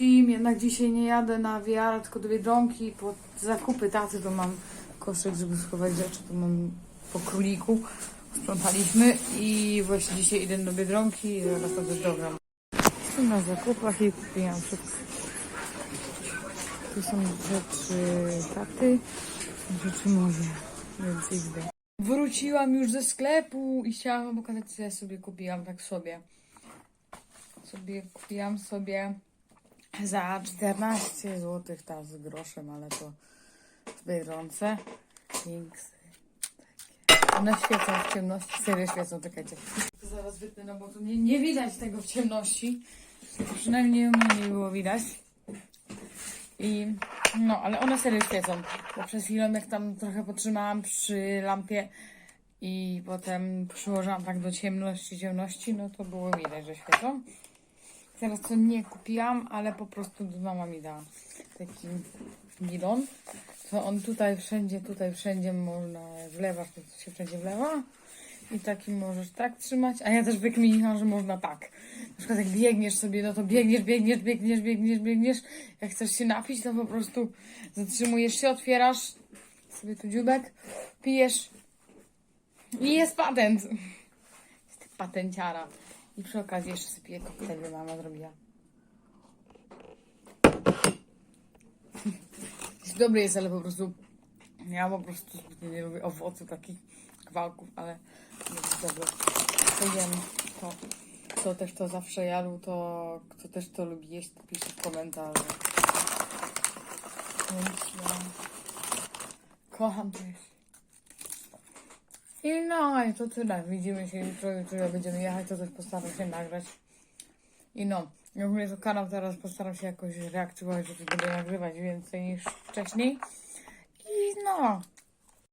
jednak dzisiaj nie jadę na wiarę, tylko do Biedronki po zakupy tacy, to mam koszyk, żeby schować rzeczy, to mam po króliku. Sprzątaliśmy i właśnie dzisiaj idę do Biedronki i zaraz to też. Jestem na zakupach i kupiłam wszystko. Tu są rzeczy taty, rzeczy moje, więc idę. Wróciłam już ze sklepu i chciałam wam pokazać, co ja sobie kupiłam, tak sobie. Sobie kupiłam sobie za 14 zł, ta z groszem, ale to w Biedronce. One świecą w ciemności, serio świecą, czekajcie. To zaraz wytnę, no bo tu nie, nie widać tego w ciemności. Przynajmniej mnie nie było widać. I no, ale one serio świecą. Bo przez chwilę jak tam trochę potrzymałam przy lampie i potem przyłożyłam tak do ciemności, ciemności, no to było widać, że świecą. Teraz to nie kupiłam, ale po prostu mama mi dała taki bidon. To on tutaj wszędzie, tutaj wszędzie można wlewać, to się wszędzie wlewa. I taki możesz tak trzymać, a ja też wykminiłam, że można tak. Na przykład jak biegniesz sobie, no to biegniesz, biegniesz, biegniesz, biegniesz, biegniesz. Jak chcesz się napić, to po prostu zatrzymujesz się, otwierasz sobie tu dziubek, pijesz i jest patent. Jest patenciara. I przy okazji jeszcze sobie piję koktajl, bo mama zrobiła. Jest dobry jest, ale po prostu ja po prostu nie lubię owoców, takich kawałków, ale jest dobry. To jem to. Kto też to zawsze jadł, to kto też to lubi jeść, to pisze w komentarzu. Więc ja kocham to. I no, i to tyle. Widzimy się jutro, jutro jak będziemy jechać, to też postaram się nagrać. I no, i ogólnie to kanał teraz postaram się jakoś reaktywować, że będę nagrywać więcej niż wcześniej. I no,